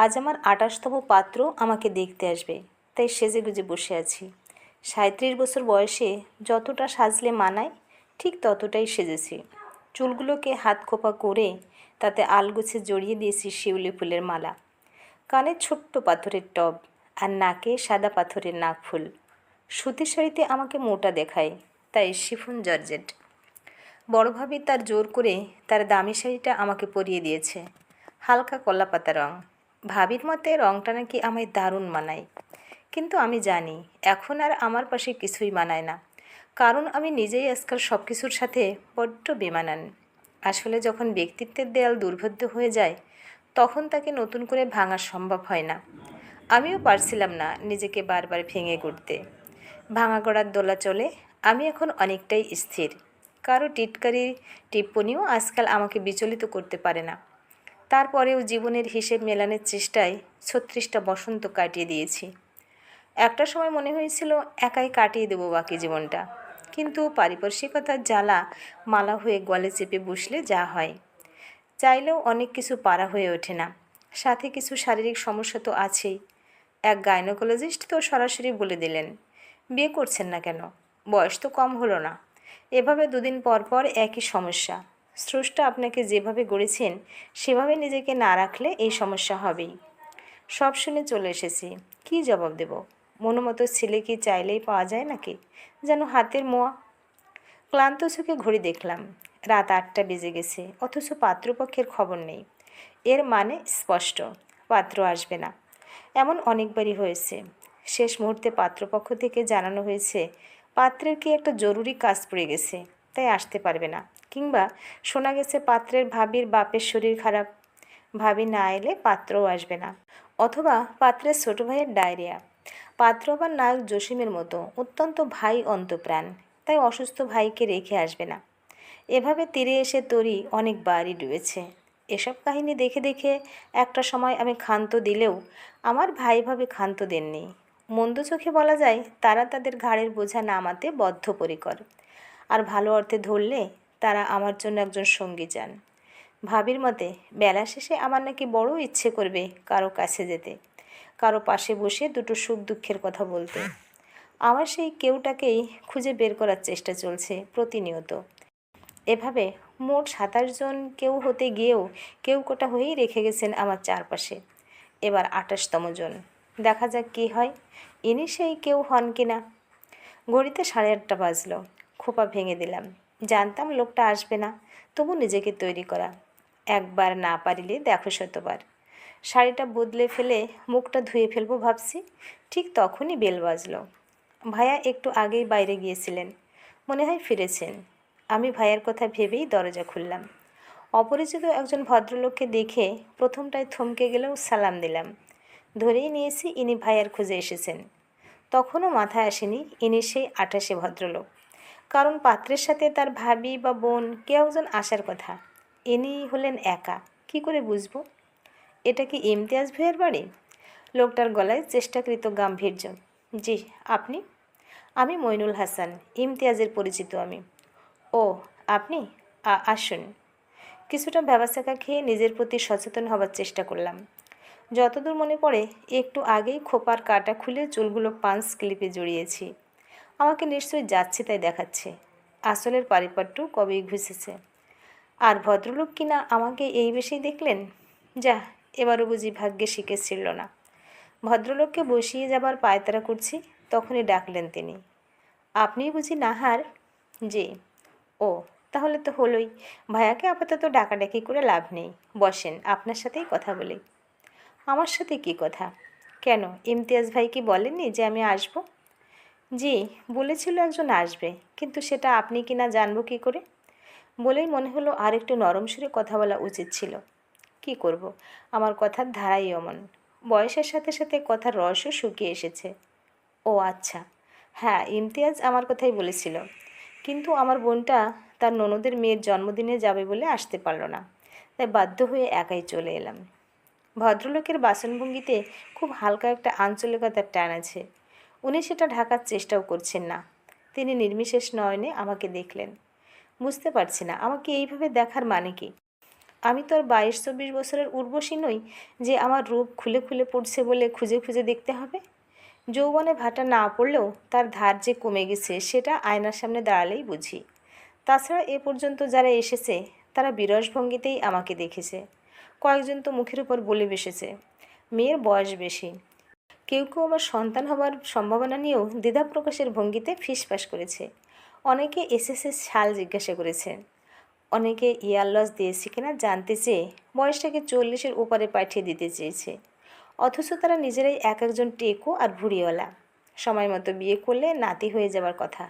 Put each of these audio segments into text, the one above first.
আজ আমার আঠাশতম পাত্র আমাকে দেখতে আসবে, তাই সেজে গুজে বসে আছি। সাঁত্রিশ বছর বয়সে যতটা সাজলে মানায়, ঠিক ততটাই সেজেছি। চুলগুলোকে হাত খোপা করে তাতে আলগোছে জড়িয়ে দিয়েছি শিউলি ফুলের মালা। কানে ছোট্ট পাথরের টব আর নাকে সাদা পাথরের নাকফুল। সুতির শাড়িতে আমাকে মোটা দেখায়, তাই শিফুন জর্জেট। বড় ভাবি তার জোর করে তার দামি শাড়িটা আমাকে পরিয়ে দিয়েছে। হালকা কলাপাতা রং। ভাবির মতে রংটা নাকি আমায় দারুণ মানায়। কিন্তু আমি জানি, এখন আর আমার পাশে কিছুই মানায় না। কারণ আমি নিজেই আজকাল সব কিছুর সাথে বড্ড বেমানান। আসলে যখন ব্যক্তিত্বের দেয়াল দুর্ভেদ্য হয়ে যায়, তখন তাকে নতুন করে ভাঙা সম্ভব হয় না। আমিও পারছিলাম না নিজেকে বারবার ভেঙে ঘুরতে ভাঙা গড়ার দোলা চলে, আমি এখন অনেকটাই স্থির। কারও টিটকারি টিপ্পনিও আজকাল আমাকে বিচলিত করতে পারে না। তারপরেও জীবনের হিসেব মেলানোর চেষ্টায় ছত্রিশটা বসন্ত কাটিয়ে দিয়েছি। একটা সময় মনে হয়েছিল, একাই কাটিয়ে দেবো বাকি জীবনটা। কিন্তু পারিপার্শ্বিকতার জ্বালা মালা হয়ে গলে চেপে বসলে যা হয়। চাইলেও অনেক কিছু পারা হয়ে ওঠে না। সাথে কিছু শারীরিক সমস্যা তো আছেই। এক গাইনোকোলজিস্ট তো সরাসরি বলে দিলেন, বিয়ে করছেন না কেন? বয়স তো কম হলো না। এভাবে দুদিন পর পর একই সমস্যা। স্রষ্টা আপনাকে যেভাবে গড়েছেন, সেভাবে নিজেকে না রাখলে এই সমস্যা হবেই। সব শুনে চলে এসেছি। কি জবাব দেব? মনোমতো ছেলে কি চাইলেই পাওয়া যায় নাকি? যেন হাতের মোয়া। ক্লান্ত চোখে ঘড়ি দেখলাম। রাত আটটা বেজে গেছে, অথচ পাত্রপক্ষের খবর নেই। এর মানে স্পষ্ট, পাত্র আসবে না। এমন অনেকবারই হয়েছে। শেষ মুহূর্তে পাত্রপক্ষ থেকে জানানো হয়েছে, পাত্রের কি একটা জরুরি কাজ পড়ে গেছে, তাই আসতে পারবে না। কিংবা শোনা গেছে পাত্রের ভাবির বাপের শরীর খারাপ। ভাবি না এলে পাত্রও আসবে না। অথবা পাত্রের ছোট ভাইয়ের ডায়রিয়া। পাত্র বা নায়ক জসিমের মতো, অত্যন্ত ভাই অন্তপ্রাণ। তাই অসুস্থ ভাইকে রেখে আসবে না। এভাবে তীরে এসে তরি অনেকবারই ডুবেছে। এসব কাহিনী দেখে দেখে একটা সময় আমি ক্ষান্ত দিলেও আমার ভাই ভাবে ক্ষান্ত দেননি। মন্দ চোখে বলা যায় তারা তাদের ঘাড়ের বোঝা নামাতে বদ্ধপরিকর। আর ভালো অর্থে ধরলে তারা আমার জন্য একজন সঙ্গী চান ভাবির মতে, বেলা শেষে আমার নাকি বড় ইচ্ছে করবে কারও কাছে যেতে। কারও পাশে বসে দুটো সুখ দুঃখের কথা বলতে। আমার সেই কেউটাকেই খুঁজে বের করার চেষ্টা চলছে প্রতিনিয়ত। এভাবে মোট সাতাশ জন কেউ হতে গিয়েও কেউ কোটা হয়েই রেখে গেছেন আমার চারপাশে। এবার আঠাশতম জন। দেখা যাক কী হয়। ইনি সেই কেউ হন কিনা? ঘড়িতে সাড়ে আটটা বাজলো। খোপা ভেঙে দিলাম। জানতাম লোকটা আসবে না, তবু নিজেকে তৈরি করা। একবার না পারিলে দেখো শতবার। শাড়িটা বদলে ফেলে মুখটা ধুয়ে ফেলব ভাবছি, ঠিক তখনই বেল বাজলো। ভাইয়া একটু আগেই বাইরে গিয়েছিলেন, মনে হয় ফিরেছেন। আমি ভাইয়ার কথা ভেবেই দরজা খুললাম। অপরিচিত একজন ভদ্রলোককে দেখে প্রথমটায় থমকে গেলেও সালাম দিলাম। ধরেই নিয়েছি ইনি ভাইয়ার খুঁজে এসেছেন। তখনও মাথায় আসেনি ইনি সেই আঠাশে ভদ্রলোক। কারণ পাত্রের সাথে তার ভাবি বা বোন কেউ একজন আসার কথা। ইনি হলেন একা। কি করে বুঝব? এটা কি ইমতিয়াজ ভাইয়ের বাড়ি? লোকটার গলায় চেষ্টাকৃত গাম্ভীর্য। জি, আপনি? আমি মইনুল হাসান, ইমতিয়াজের পরিচিত আমি। ও, আপনি? আসুন। কিছুটা ব্যবসাকা খেয়ে নিজের প্রতি সচেতন হবার চেষ্টা করলাম। যতদূর মনে পড়ে, একটু আগেই খোপার কাটা খুলে চুলগুলো পাঁচ ক্লিপে জড়িয়েছি। আমাকে নিশ্চয়ই যাচ্ছে তাই দেখাচ্ছে। আসলের পারিপাট্য কবেই ঘুষেছে। আর ভদ্রলোক কিনা আমাকে এই বেশি দেখলেন? যা, এবারও বুঝি ভাগ্যে শিখে ছিল না। ভদ্রলোককে বসিয়ে যাবার পায়তারা করছি, তখনই ডাকলেন তিনি। আপনিই বুঝি নাহার? জি। ও, তাহলে তো হলোই। ভাইয়াকে আপাতত ডাকাডাকি করে লাভ নেই। বসেন, আপনার সাথেই কথা বলি। আমার সাথে কি কথা? কেন, ইমতিয়াজ ভাই কি বলেননি যে আমি আসব? জি, বলেছিল একজন আসবে, কিন্তু সেটা আপনি কি না জানব কী করে? বলেই মনে হলো আর একটু নরম সুরে কথা বলা উচিত ছিল। কি করব? আমার কথার ধারাই অমন। বয়সের সাথে সাথে কথার রসও শুকিয়ে এসেছে। ও আচ্ছা। হ্যাঁ ইমতিয়াজ আমার কথাই বলেছিল। কিন্তু আমার বোনটা তার ননদের মেয়ের জন্মদিনে যাবে বলে আসতে পারল না। তাই বাধ্য হয়ে একাই চলে এলাম। ভদ্রলোকের বাসনভঙ্গিতে খুব হালকা একটা আঞ্চলিকতার টান আছে। উনি সেটা ঢাকার চেষ্টাও করছেন না। তিনি নির্বিশেষ নয়নে আমাকে দেখলেন। বুঝতে পারছি না, আমাকে এইভাবে দেখার মানে কি? আমি তো আর বাইশ চব্বিশ বছরের উর্বশী নই যে আমার রূপ খুলে খুলে পড়ছে বলে খুঁজে খুঁজে দেখতে হবে। যৌবনে ভাটা না পড়লেও তার ধার যে কমে গেছে সেটা আয়নার সামনে দাঁড়ালেই বুঝি। তাছাড়া এ পর্যন্ত যারা এসেছে, তারা বিরস ভঙ্গিতেই আমাকে দেখেছে। কয়েকজন তো মুখের উপর বলে বসেছে। মেয়ের বয়স বেশি। কেউ কেউ আবার সন্তান হবার সম্ভাবনা নিয়েও দ্বিধা প্রকাশের ভঙ্গিতে ফিসফাস করেছে। অনেকে এসএসএ সাল জিজ্ঞাসা করেছে। অনেকে ইয়ার লস দিয়েছে কিনা জানতে চেয়ে বয়সটাকে চল্লিশের উপরে পাঠিয়ে দিতে চেয়েছে। অথচ তারা নিজেরাই এক একজন টেকো আর ভুড়িওয়ালা। সময় মতো বিয়ে করলে নাতি হয়ে যাবার কথা।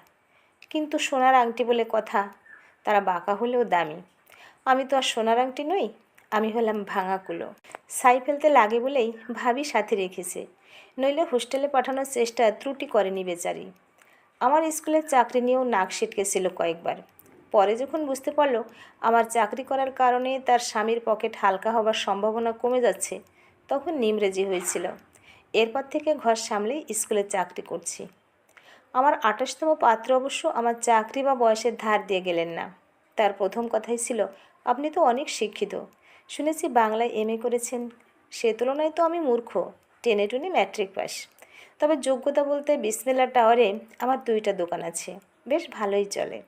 কিন্তু সোনার আংটি বলে কথা, তারা বাঁকা হলেও দামি। আমি তো আর সোনার আংটি নই, আমি হলাম ভাঙা কুলো। সাই ফেলতে লাগে বলেই ভাবি সাথে রেখেছে। নইলে হোস্টেলে পাঠানোর চেষ্টা ত্রুটি করেনি বেচারি। আমার স্কুলের চাকরি নিয়েও নাক ছিটকেছিল কয়েকবার। পরে যখন বুঝতে পারল, আমার চাকরি করার কারণে তার স্বামীর পকেট হালকা হবার সম্ভাবনা কমে যাচ্ছে, তখন নিমরেজি হয়েছিল। এরপর থেকে ঘর সামলেই স্কুলে চাকরি করছি। আমার আঠাশতম পাত্র অবশ্য আমার চাকরি বা বয়সের ধার দিয়ে গেলেন না। তার প্রথম কথাই ছিল, আপনি তো অনেক শিক্ষিত। শুনেছি বাংলায় এম করেছেন। সে তুলনায় তো আমি মূর্খ। টেনে টুনে ম্যাট্রিক পাস তবে যোগ্যতা বলতে বিসমেলা টাওয়ারে আমার দুইটা দোকান আছে। বেশ ভালোই চলে।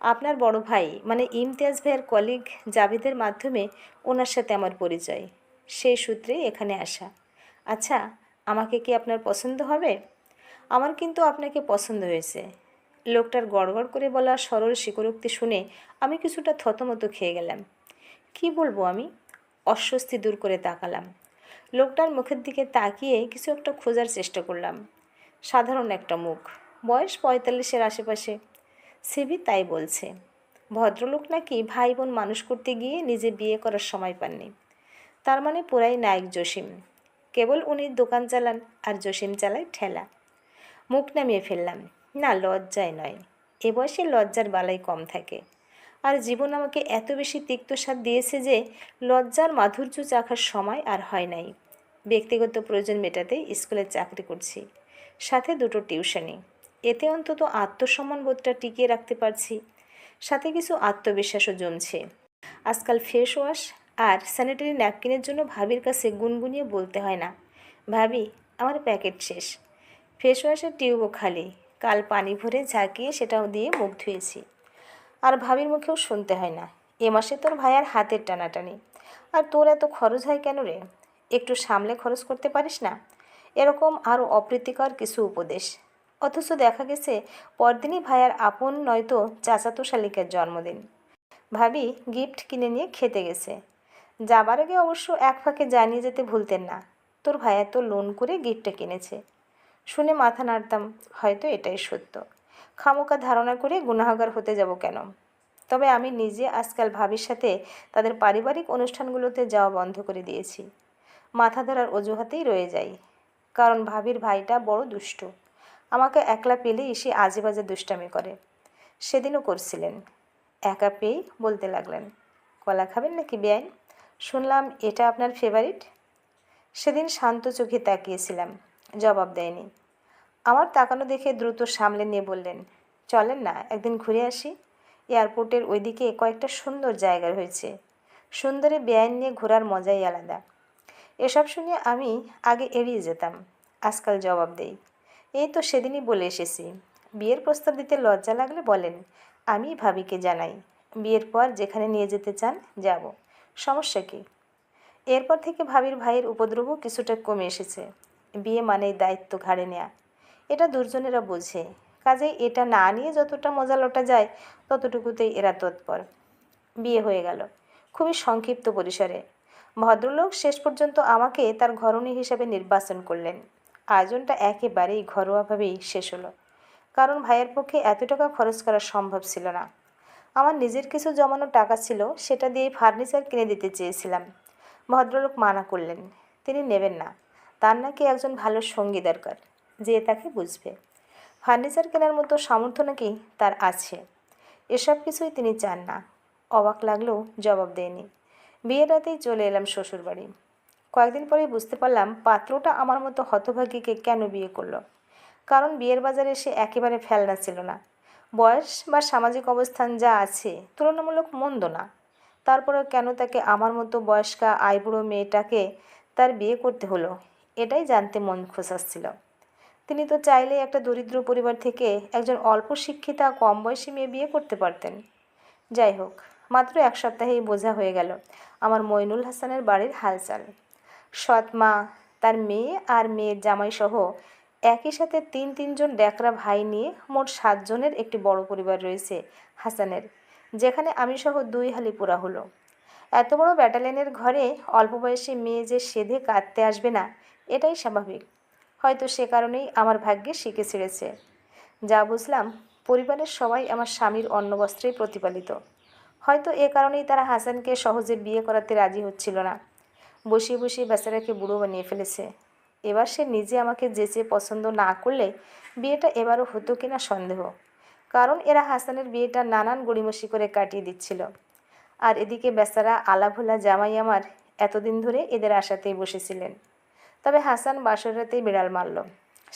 আপনার বড় ভাই মানে ইমতিয়াজ ভাইয়ের কলিগ জাভেদের মাধ্যমে ওনার সাথে আমার পরিচয়। সেই সূত্রেই এখানে আসা। আচ্ছা আমাকে কি আপনার পছন্দ হবে? আমার কিন্তু আপনাকে পছন্দ হয়েছে। লোকটার গড়গড় করে বলা সরল স্বীকারোক্তি শুনে আমি কিছুটা থতমত খেয়ে গেলাম। কি বলব আমি? অস্বস্তি দূর করে তাকালাম। লোকটার মুখের দিকে তাকিয়ে কিছু একটা খোঁজার চেষ্টা করলাম। সাধারণ একটা মুখ। বয়স পঁয়তাল্লিশের আশেপাশে। সিবি তাই বলছে। ভদ্রলোক নাকি ভাই বোন মানুষ করতে গিয়ে নিজে বিয়ে করার সময় পাননি। তার মানে পুরাই নায়ক জসিম। কেবল উনি দোকান চালান আর জসিম চালায় ঠেলা। মুখ নামিয়ে ফেললাম। না, লজ্জায় নয়। এ বয়সে লজ্জার বালাই কম থাকে। আর জীবন আমাকে এত বেশি তিক্তস্বাদ দিয়েছে যে লজ্জার মাধুর্য চাখার সময় আর হয় নাই। ব্যক্তিগত প্রয়োজন মেটাতেই স্কুলে চাকরি করছি। সাথে দুটো টিউশনি। এতে অন্তত আত্মসম্মান বোধটা টিকিয়ে রাখতে পারছি। সাথে কিছু আত্মবিশ্বাসও জমছে। আজকাল ফেস ওয়াশ আর স্যানিটারি ন্যাপকিনের জন্য ভাবির কাছে গুনগুনিয়ে বলতে হয় না। ভাবি, আমার প্যাকেট শেষ। ফেস ওয়াশের টিউবও খালি। কাল পানি ভরে ঝাঁকিয়ে সেটাও দিয়ে মুখ ধুয়েছি। আর ভাবির মুখেও শুনতে হয় না। এ মাসে তোর ভাইয়ার হাতের টানাটানি। আর তোর এত খরচ হয় কেন রে? একটু সামলে খরচ করতে পারিস না? এরকম আরও অপ্রীতিকর কিছু উপদেশ। অথচ দেখা গেছে, পরদিনই ভাইয়ার আপন নয়তো চাচাতো শালিকের জন্মদিন। ভাবি গিফট কিনে নিয়ে খেতে গেছে। যাবার আগে অবশ্য এক ফাঁকে জানিয়ে যেতে ভুলতেন না। তোর ভাইয়া তো লোন করে গিফটটা কিনেছে। শুনে মাথা নাড়তাম, হয়তো এটাই সত্য। খামোকা ধারণা করে গুনাহগার হতে যাব কেন? তবে আমি নিজে আজকাল ভাবির সাথে তাদের পারিবারিক অনুষ্ঠানগুলোতে যাওয়া বন্ধ করে দিয়েছি। মাথা ধরার অজুহাতেই রয়ে যাই। কারণ ভাবির ভাইটা বড় দুষ্ট। আমাকে একলা পেলেই এসে আজে বাজে দুষ্টামি করে। সেদিনও করছিলেন। একা পেয়েই বলতে লাগলেন, কলা খাবেন নাকি বেআইন? শুনলাম এটা আপনার ফেভারিট সেদিন শান্ত চোখে তাকিয়েছিলাম, জবাব দেয়নি। আমার তাকানো দেখে দ্রুত সামলে নিয়ে বললেন, চলেন না, একদিন ঘুরে আসি। এয়ারপোর্টের ওইদিকে কয়েকটা সুন্দর জায়গা রয়েছে। সুন্দরে বেআইন নিয়ে ঘোরার মজাই আলাদা। এসব শুনে আমি আগে এড়িয়ে যেতাম। আজকাল জবাব দেই। এই তো সেদিনই বলে এসেছি। বিয়ের প্রস্তাব দিতে লজ্জা লাগলে বলেন, আমি ভাবিকে জানাই। বিয়ের পর যেখানে নিয়ে যেতে চান, যাব। সমস্যা কি? এরপর থেকে ভাবির ভাইয়ের উপদ্রবও কিছুটা কমে এসেছে। বিয়ে মানেই দায়িত্ব ঘাড়ে নেয়া। এটা দুর্জনেরা বোঝে। কাজে এটা না নিয়ে যতটা মজা লোটা যায়, ততটুকুতেই এরা তৎপর। বিয়ে হয়ে গেল। খুবই সংক্ষিপ্ত পরিসরে। ভদ্রলোক শেষ পর্যন্ত আমাকে তার ঘরণী হিসাবে নির্বাচন করলেন। আয়োজনটা একেবারেই ঘরোয়াভাবেই শেষ হলো। কারণ ভাইয়ের পক্ষে এত টাকা খরচ করা সম্ভব ছিল না। আমার নিজের কিছু জমানো টাকা ছিল, সেটা দিয়ে ফার্নিচার কিনে দিতে চেয়েছিলাম। ভদ্রলোক মানা করলেন, তিনি নেবেন না। তার নাকি একজন ভালো সঙ্গী দরকার, যে তাকে বুঝবে। ফার্নিচার কেনার মতো সামর্থ্য নাকি তার আছে। এসব কিছুই তিনি চান না। অবাক লাগলেও জবাব দেয়নি। বিয়ের রাতেই চলে এলাম শ্বশুরবাড়ি। কয়েকদিন পরেই বুঝতে পারলাম পাত্রটা আমার মতো হতভাগীকে কেন বিয়ে করল। কারণ বিয়ের বাজারে সে একেবারে ফেলনা ছিল না। বয়স বা সামাজিক অবস্থান যা আছে, তুলনামূলক মন্দ না। তারপরেও কেন তাকে আমার মতো বয়স্কা আইবুড়ো মেয়েটাকে তার বিয়ে করতে হলো, এটাই জানতে মন খোঁচাচ্ছিল তিনি তো চাইলেই একটা দরিদ্র পরিবার থেকে একজন অল্প শিক্ষিতা, কম বয়সী মেয়ে বিয়ে করতে পারতেন। যাই হোক মাত্র এক সপ্তাহেই বোঝা হয়ে গেল আমার মইনুল হাসানের বাড়ির হালচাল। সৎ মা, তার মেয়ে আর মেয়ের জামাইসহ একই সাথে তিন তিনজন ড্যাকরা ভাই নিয়ে মোট সাতজনের একটি বড় পরিবার রয়েছে হাসানের, যেখানে আমি সহ দুই হালি পুরা হলো। এত বড় ব্যাটালিয়নের ঘরে অল্প বয়সী মেয়ে যে সেধে কাঁদতে আসবে না, এটাই স্বাভাবিক। হয়তো সে কারণেই আমার ভাগ্যে শিখে ছেড়েছে। যা বুঝলাম, পরিবারের সবাই আমার স্বামীর অন্ন বস্ত্রেই প্রতিপালিত। হয়তো এ কারণেই তারা হাসানকে সহজে বিয়ে করাতে রাজি হচ্ছিল না। বসিয়ে বসিয়ে বেচারাকে বুড়ো বানিয়ে ফেলেছে। এবার সে নিজে আমাকে যেচে পছন্দ না করলে বিয়েটা এবারও হতো কিনা সন্দেহ। কারণ এরা হাসানের বিয়েটা নানান গড়িমসি করে কাটিয়ে দিচ্ছিল। আর এদিকে বেচারা আলাভোলা জামাই আমার এতদিন ধরে এদের আশাতেই বসেছিলেন। তবে হাসান বাসর রাতেই বিড়াল মারল।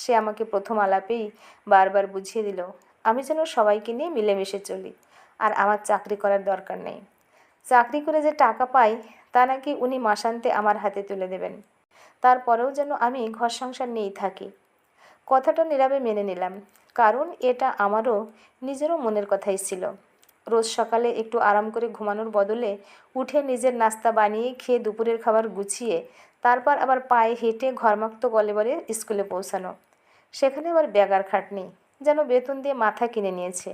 সে আমাকে প্রথম আলাপেই বারবার বুঝিয়ে দিল, আমি যেন সবাইকে নিয়ে মিলেমিশে চলি। আর আমার চাকরি করার দরকার নেই। চাকরি করে যে টাকা পাই, তা নাকি উনি মাসান্তে আমার হাতে তুলে দেবেন। তারপরেও যেন আমি ঘর সংসার নিয়েই থাকি। কথাটা নীরবে মেনে নিলাম, কারণ এটা আমারও নিজেরও মনের কথাই ছিল। রোজ সকালে একটু আরাম করে ঘুমানোর বদলে উঠে নিজের নাস্তা বানিয়ে খেয়ে দুপুরের খাবার গুছিয়ে, তারপর আবার পায়ে হেঁটে ঘরমাক্ত গলেবারে স্কুলে পৌঁছানো। সেখানে আবার ব্যাগার খাটনি, যেন বেতন দিয়ে মাথা কিনে নিয়েছে।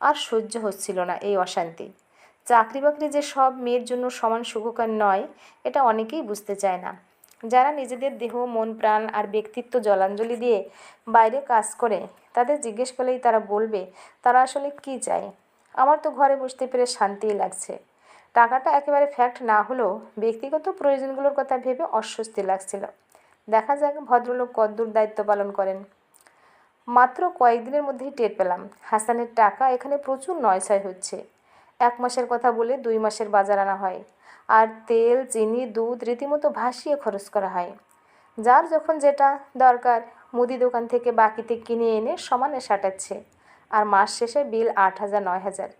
আর সহ্য হচ্ছিল না এই অশান্তি। চাকরি বাকরি যে সব মেয়ের জন্য সমান সুখকর নয়, এটা অনেকেই বুঝতে চায় না। যারা নিজেদের দেহ, মন, প্রাণ আর ব্যক্তিত্ব জলাঞ্জলি দিয়ে বাইরে কাজ করে, তাদের জিজ্ঞেস করলেই তারা বলবে, তারা আসলে কি চায়? আমার তো ঘরে বসতে পেরে শান্তিই লাগছে। টাকাটা একেবারে ফ্যাক্ট না হলেও ব্যক্তিগত প্রয়োজনগুলোর কথা ভেবে অস্বস্তি লাগছিল। দেখা যাক ভদ্রলোক কদ্দূর দায়িত্ব পালন করেন। মাত্র কয়েকদিনের মধ্যেই টের পেলাম, হাসানের টাকা এখানে প্রচুর নয়ছয় হচ্ছে। এক মাসের কথা বলে দুই মাসের বাজার আনা হয়, আর তেল, চিনি, দুধ রীতিমতো ভাসিয়ে খরচ করা হয়। যার যখন যেটা দরকার, মুদি দোকান থেকে বাকিতে কিনে এনে সমানে সাটাচ্ছে, আর মাস শেষে বিল আট হাজার, নয় হাজার।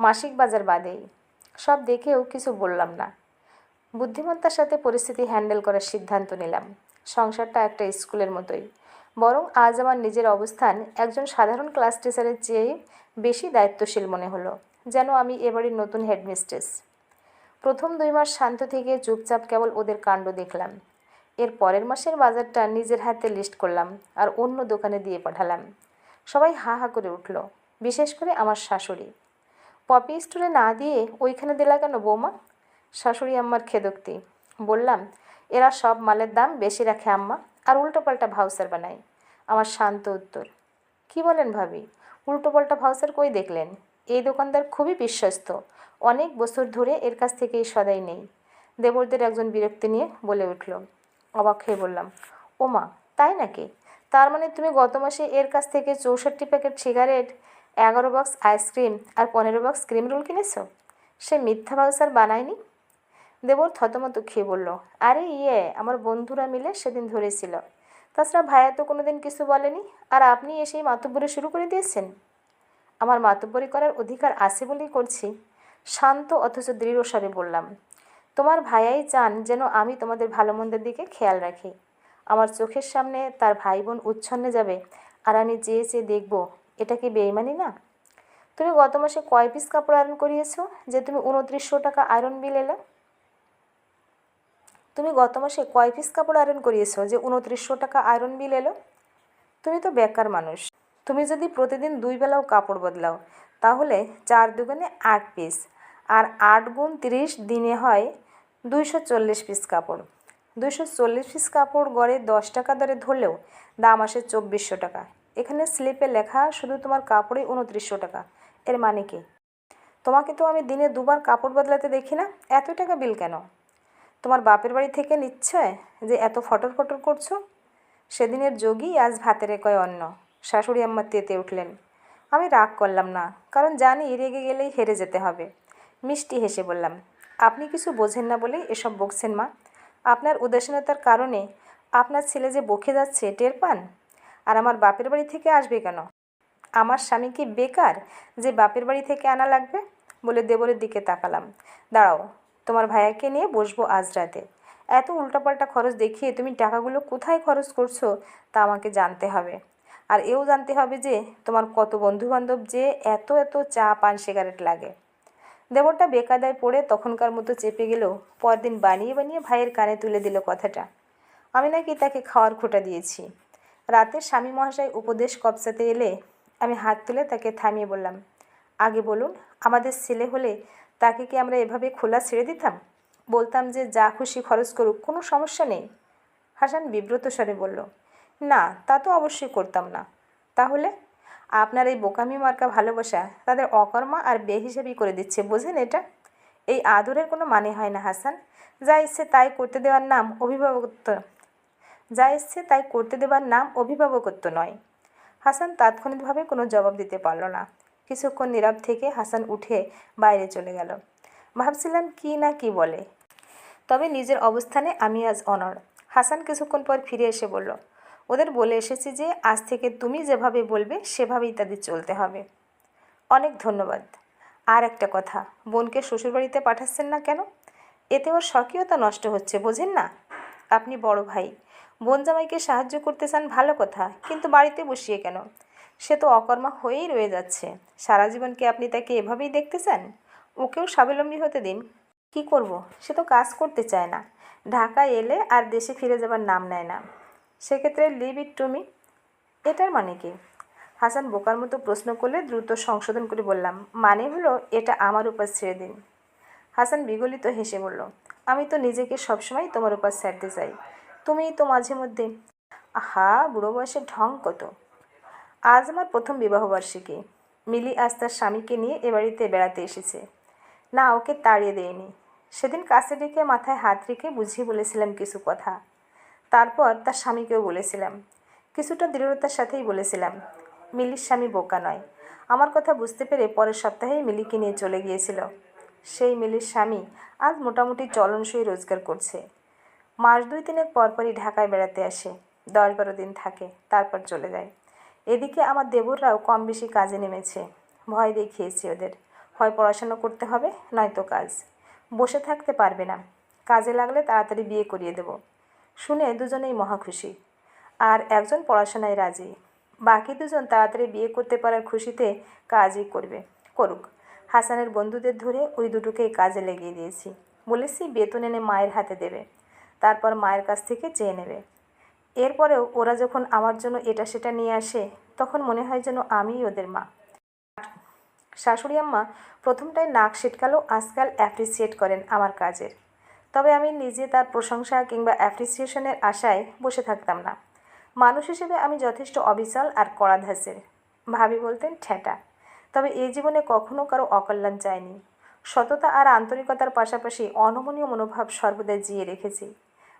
মাসিক বাজার বাদেই। সব দেখেও কিছু বললাম না। বুদ্ধিমত্তার সাথে পরিস্থিতি হ্যান্ডেল করার সিদ্ধান্ত নিলাম। সংসারটা একটা স্কুলের মতোই। বরং আজ আমার নিজের অবস্থান একজন সাধারণ ক্লাস টিচারের চেয়ে বেশি দায়িত্বশীল মনে হলো, যেন আমি এবারের নতুন হেডমিস্ট্রেস। প্রথম দুই মাস শান্ত থেকে চুপচাপ কেবল ওদের কাণ্ড দেখলাম। এর পরের মাসের বাজারটা নিজের হাতে লিস্ট করলাম আর অন্য দোকানে দিয়ে পাঠালাম। সবাই হা হা করে উঠল, বিশেষ করে আমার শাশুড়ি। পপি স্টোরে না দিয়ে ওইখানে দিলা কেন বৌমা? শাশুড়ি আম্মার খেদোক্তি। বললাম, এরা সব মালের দাম বেশি রাখে আম্মা। আর উল্টোপাল্টা ভাউসার বানাই। আমার শান্ত উত্তর। কি বলেন ভাবি? উল্টোপাল্টা ভাউসার কই দেখলেন? এই দোকানদার খুবই বিশ্বস্ত। অনেক বছর ধরে এর কাছ থেকে এই সদাই নেই। দেবরদের একজন বিরক্তি নিয়ে বলে উঠল। অবাক হয়ে বললাম, ওমা, তাই নাকি? তার মানে তুমি গত মাসে এর কাছ থেকে চৌষট্টি প্যাকেট সিগারেট, এগারো বক্স আইসক্রিম আর পনেরো বক্স ক্রিম রোল কিনেছো? সে মিথ্যা ভাউসার বানায়নি? দেবর থতমত খেয়ে বলল, আরে ইয়ে আমার বন্ধুরা মিলে সেদিন ধরেছিল। তাছাড়া ভাইয়া তো কোনোদিন কিছু বলেনি। আর আপনি এসেই মাতুব্বরি শুরু করে দিয়েছেন? আমার মাতুব্বরি করার অধিকার আছে বলেই করছি। শান্ত অথচ দৃঢ় স্বরে বললাম, তোমার ভাইয়াই চান যেন আমি তোমাদের ভালো মন্দের দিকে খেয়াল রাখি। আমার চোখের সামনে তার ভাই বোন উচ্ছন্নে যাবে, আর আমি চেয়ে চেয়ে দেখব, এটা কি বেইমানি না? তুমি গত মাসে কয় পিস কাপড় আয়রন করিয়েছো যে তুমি উনত্রিশশো টাকা আয়রন বিল এলো? তুমি গত মাসে কয় পিস কাপড় আয়রন করিয়েছো? যে উনত্রিশশো টাকা আয়রন বিল এলো? তুমি তো বেকার মানুষ। তুমি যদি প্রতিদিন দুই বেলাও কাপড় বদলাও, তাহলে চার দুগুণে আট পিস আর আট গুণ তিরিশ দিনে হয় দুইশো চল্লিশ পিস কাপড়। দুইশো চল্লিশ পিস কাপড় গড়ে দশ টাকা দরে ধরলেও দাম আসে চব্বিশশো টাকা। এখানে স্লিপে লেখা শুধু তোমার কাপড়ই উনত্রিশশো টাকা। এর মানে কি? তোমাকে তো আমি দিনে দুবার কাপড় বদলাতে দেখি না? এত টাকা বিল কেন? তোমার বাপের বাড়ি থেকে নিচ্ছে যে এত ফটর ফটর করছ? সেদিনের যোগী আজ ভাতের কয় অন্ন। শাশুড়ি আম্মা তেতে উঠলেন। আমি রাগ করলাম না, কারণ জানি রেগে গেলেই হেরে যেতে হবে। মিষ্টি হেসে বললাম, আপনি কিছু বোঝেন না বলেই এসব বকছেন মা। আপনার উদাসীনতার কারণে আপনার ছেলে যে বকে যাচ্ছে টের পান? আর আমার বাপের বাড়ি থেকে আসবে কেন? আমার স্বামী কি বেকার যে বাপের বাড়ি থেকে আনা লাগবে? বলে দেবরের দিকে তাকালাম। দাঁড়াও তোমার ভাইয়াকে নিয়ে বসবো আজ রাতে। এত উল্টাপাল্টা খরচ দেখিয়ে তুমি টাকাগুলো কোথায় খরচ করছ তা আমাকে জানতে হবে। আর এও জানতে হবে যে, তোমার কত বন্ধুবান্ধব যে এত এত চা, পান, সিগারেট লাগে। দেবরটা বেকাদায় পড়ে তখনকার মতো চেপে গেলেও পরদিন বানিয়ে বানিয়ে ভাইয়ের কানে তুলে দিল কথাটা। আমি নাকি তাকে খাওয়ার খোটা দিয়েছি। রাতে স্বামী মহাশয় উপদেশ কবসাতে এলে আমি হাত তুলে তাকে থামিয়ে বললাম, আগে বলুন, আমাদের ছেলে হলে তাকে কি আমরা এভাবে খোলা ছেড়ে দিতাম? বলতাম যে, যা খুশি খরচ করুক, কোনো সমস্যা নেই। হাসান বিব্রত স্বরে বলল, না, তা তো অবশ্যই করতাম না। তাহলে? আপনার এই বোকামি মার্কা ভালোবাসা তাদের অকর্মা আর বেহিসাবি করে দিচ্ছে, বোঝেন এটা? এই আদরের কোনো মানে হয় না, হাসান। যা ইচ্ছে তাই করতে দেওয়ার নাম অভিভাবকত্ব, যা ইচ্ছে তাই করতে দেওয়ার নাম অভিভাবকত্ব নয়। হাসান তাৎক্ষণিকভাবে কোনো জবাব দিতে পারল না। কিছুক্ষণ নীরব থেকে হাসান উঠে বাইরে চলে গেল। ভাবছিলাম কি না কি বলে। তবে নিজের অবস্থানে আমি আজ অনড়। হাসান কিছুক্ষণ পর ফিরে এসে বলল, ওদের বলে এসেছি যে, আজ থেকে তুমি যেভাবে বলবে, সেভাবেই তাদের চলতে হবে। অনেক ধন্যবাদ। আর একটা কথা, বোনকে শ্বশুরবাড়িতে পাঠাচ্ছেন না কেন? এতে ওর স্বকীয়তা নষ্ট হচ্ছে, বোঝেন না? আপনি বড় ভাই। বোন জামাইকে সাহায্য করতে চান ভালো কথা, কিন্তু বাড়িতে বসিয়ে কেন? সে তো অকর্মা হয়েই রয়ে যাচ্ছে। সারা জীবনকে আপনি তাকে এভাবেই দেখতে চান? ওকেও স্বাবলম্বী হতে দিন। কি করব? সে তো কাজ করতে চায় না। ঢাকায় এলে আর দেশে ফিরে যাবার নাম নেয় না। সেক্ষেত্রে লিভ ইট টু মি এটার মানে কি? হাসান বোকার মতো প্রশ্ন করলে দ্রুত সংশোধন করে বললাম মানে হলো এটা আমার উপর ছেড়ে দিন। হাসান বিগলিত হেসে বলল, আমি তো নিজেকে সবসময় তোমার উপর ছাড়তে চাই। তুমিই তো মাঝে মধ্যে আহা, বুড়ো বয়সে ঢং কত? আজ আমার প্রথম বিবাহবার্ষিকী। মিলি আজ তার স্বামীকে নিয়ে এ বাড়িতে বেড়াতে এসেছে। না, ওকে তাড়িয়ে দেয়নি। সেদিন কাছে ডেকে মাথায় হাত রেখে বুঝিয়ে বলেছিলাম কিছু কথা। তারপর তার স্বামীকেও বলেছিলাম। কিছুটা দৃঢ়তার সাথেই বলেছিলাম, মিলির স্বামী বোকা নয়। আমার কথা বুঝতে পেরে পরের সপ্তাহেই মিলিকে নিয়ে চলে গিয়েছিল। সেই মিলির স্বামী আজ মোটামুটি চলনসই রোজগার করছে। মাস দুই তিনেক পরপরই ঢাকায় বেড়াতে আসে। দশ বারো দিন থাকে, তারপর চলে যায়। এদিকে আমার দেবররাও কম বেশি কাজে নেমেছে। ভয় দেখিয়েছি ওদের। হয় পড়াশোনা করতে হবে, নয়তো কাজ। বসে থাকতে পারবে না। কাজে লাগলে তাড়াতাড়ি বিয়ে করিয়ে দেব। শুনে দুজনেই মহা খুশি। আর একজন পড়াশোনায় রাজি। বাকি দুজন তাড়াতাড়ি বিয়ে করতে পারার খুশিতে কাজই করবে। করুক। হাসানের বন্ধুদের ধরে ওই দুটোকেই কাজে লাগিয়ে দিয়েছি। বলেছি, বেতন এনে মায়ের হাতে দেবে। তারপর মায়ের কাছ থেকে চেয়ে নেবে। এরপরেও ওরা যখন আমার জন্য এটা সেটা নিয়ে আসে, তখন মনে হয় যেন আমিই ওদের মা। শাশুড়ি আম্মা প্রথমটায় নাক সেটকালেও আজকাল অ্যাপ্রিসিয়েট করেন আমার কাজের। তবে আমি নিজে তার প্রশংসা কিংবা অ্যাপ্রিসিয়েশনের আশায় বসে থাকতাম না। মানুষ হিসেবে আমি যথেষ্ট অবিচল আর কড়া ধাঁচের। ভাবি বলতেন, ঠেটা। তবে এই জীবনে কখনো কারও অকল্যাণ চায়নি সততা আর আন্তরিকতার পাশাপাশি অনমনীয় মনোভাব সর্বদা জিয়ে রেখেছি।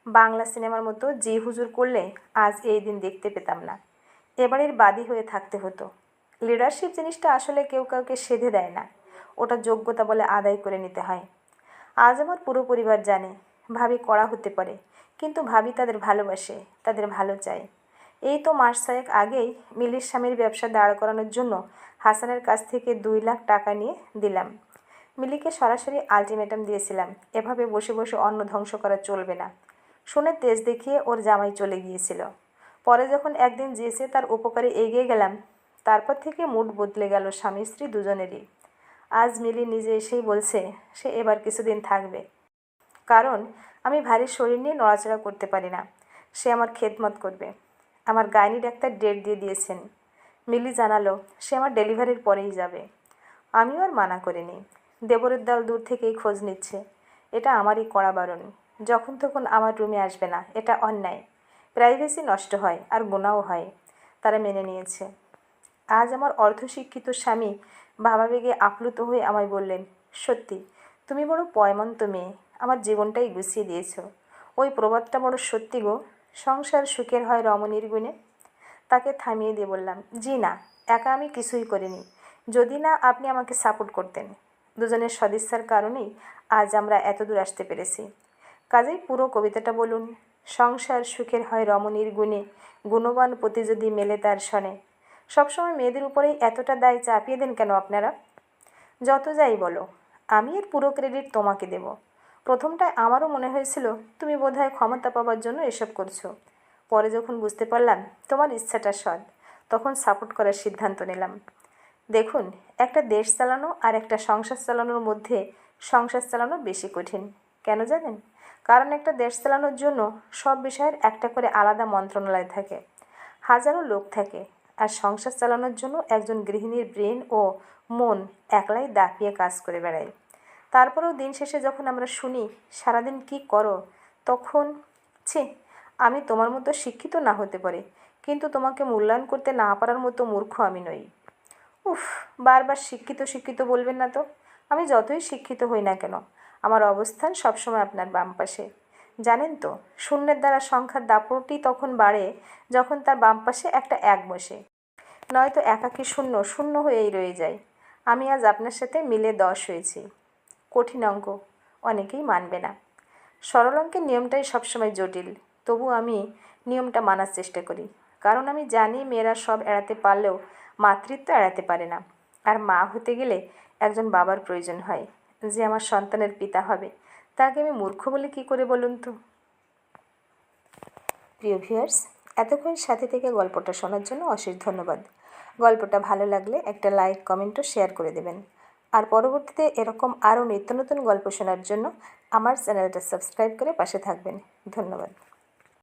বাংলা সিনেমার মতো যে হুজুর করলে আজ এই দিন দেখতে পেতাম না। এবারের বাদী হয়ে থাকতে হতো। লিডারশিপ জিনিসটা আসলে কেউ কাউকে সেধে দেয় না। ওটা যোগ্যতা বলে আদায় করে নিতে হয়। আজ আমার পুরো পরিবার জানে, ভাবি কড়া হতে পারে, কিন্তু ভাবি তাদের ভালোবাসে, তাদের ভালো চায়। এই তো মাস ছয়েক আগেই মিলির স্বামীর ব্যবসা দাঁড় করানোর জন্য হাসানের কাছ থেকে দুই লাখ টাকা নিয়ে দিলাম। মিলিকে সরাসরি আলটিমেটাম দিয়েছিলাম, এভাবে বসে বসে অন্ন ধ্বংস করা চলবে না। শুনে তেজ দেখিয়ে ওর জামাই চলে গিয়েছিল। পরে যখন একদিন যেসে তার উপকারে এগিয়ে গেলাম, তারপর থেকে মুড বদলে গেল স্বামী স্ত্রী দুজনেরই। আজ মিলি নিজে এসেই বলছে, সে এবার কিছুদিন থাকবে। কারণ আমি ভারী শরীর নিয়ে নড়াচড়া করতে পারি না। সে আমার খেদমত করবে। আমার গাইনি ডাক্তার ডেট দিয়ে দিয়েছেন। মিলি জানালো, সে আমার ডেলিভারির পরেই যাবে। আমিও আর মানা করিনি। দেবরের দল দূর থেকেই খোঁজ নিচ্ছে। এটা আমারই কড়া বারণ। যখন তখন আমার রুমে আসবে না, এটা অন্যায়। প্রাইভেসি নষ্ট হয় আর গোনাও হয়, তারা মেনে নিয়েছে। আজ আমার অর্ধশিক্ষিত স্বামী ভাবাবেগে আপ্লুত হয়ে আমায় বললেন, সত্যি, তুমি বড় পয়মন্ত মেয়ে, আমার জীবনটাই গুছিয়ে দিয়েছ। ওই প্রবাদটা বড় সত্যি গো, সংসার সুখের হয় রমণীর গুণে? তাকে থামিয়ে দিয়ে বললাম, জি না, একা আমি কিছুই করিনি। যদি না, আপনি আমাকে সাপোর্ট করতেন। দুজনের সদিচ্ছার কারণেই আজ আমরা এত দূর আসতে পেরেছি। কাজেই পুরো কবিতাটা বলুন। সংসার সুখের হয় রমণীর গুণে, গুণবান প্রতি যদি মেলে তার সনে। সবসময় মেয়েদের উপরেই এতটা দায় চাপিয়ে দেন কেন আপনারা? যত যাই বলো, আমি এর পুরো ক্রেডিট তোমাকে দেব। প্রথমটায় আমারও মনে হয়েছিল, তুমি বোধহয় ক্ষমতা পাওয়ার জন্য এসব করছ। পরে যখন বুঝতে পারলাম, তোমার ইচ্ছাটা সৎ, তখন সাপোর্ট করার সিদ্ধান্ত নিলাম। দেখুন, একটা দেশ চালানো আর একটা সংসার চালানোর মধ্যে সংসার চালানো বেশি কঠিন। কেন জানেন? কারণ একটা দেশ চালানোর জন্য সব বিষয়ের একটা করে আলাদা মন্ত্রণালয় থাকে, হাজারো লোক থাকে, আর সংসার চালানোর জন্য একজন গৃহিণীর ব্রেন ও মন একলাই দাপিয়ে কাজ করে বেড়ায়। তারপরেও দিন শেষে যখন আমরা শুনি, সারাদিন কি করো? তখন, ছি, আমি তোমার মতো শিক্ষিত না হতে পারি, কিন্তু তোমাকে মূল্যায়ন করতে না পারার মতো মূর্খ আমি নই। উফ, বারবার শিক্ষিত শিক্ষিত বলবেন না তো? আমি যতই শিক্ষিত হই না কেন আমার অবস্থান সবসময় আপনার বাম পাশে। জানেন তো, শূন্যের দ্বারা সংখ্যার দাপটই তখন বাড়ে যখন তার বাম পাশে একটা এক বসে। নয়তো একাকী শূন্য শূন্য হয়েই রয়ে যায়। আমি আজ আপনার সাথে মিলে দশ হয়েছি। কঠিন অঙ্ক, অনেকেই মানবে না। সরল অঙ্কের নিয়মটাই সবসময় জটিল। তবু আমি নিয়মটা মানার চেষ্টা করি। কারণ আমি জানি মেয়েরা সব এড়াতে পারলেও মাতৃত্ব এড়াতে পারে না। আর মা হতে গেলে একজন বাবার প্রয়োজন হয়। যে আমার সন্তানের পিতা হবে। তাকে আমি মূর্খ বলে কি করে বলুন তো? প্রিয় ভিউয়ার্স, এতক্ষণ সাথে থেকে গল্পটা শোনার জন্য অশেষ ধন্যবাদ। গল্পটা ভালো লাগলে একটা লাইক, কমেন্ট ও শেয়ার করে দেবেন। আর পরবর্তীতে এরকম আরও নিত্য নতুন গল্প শোনার জন্য আমার চ্যানেলটা সাবস্ক্রাইব করে পাশে থাকবেন। ধন্যবাদ।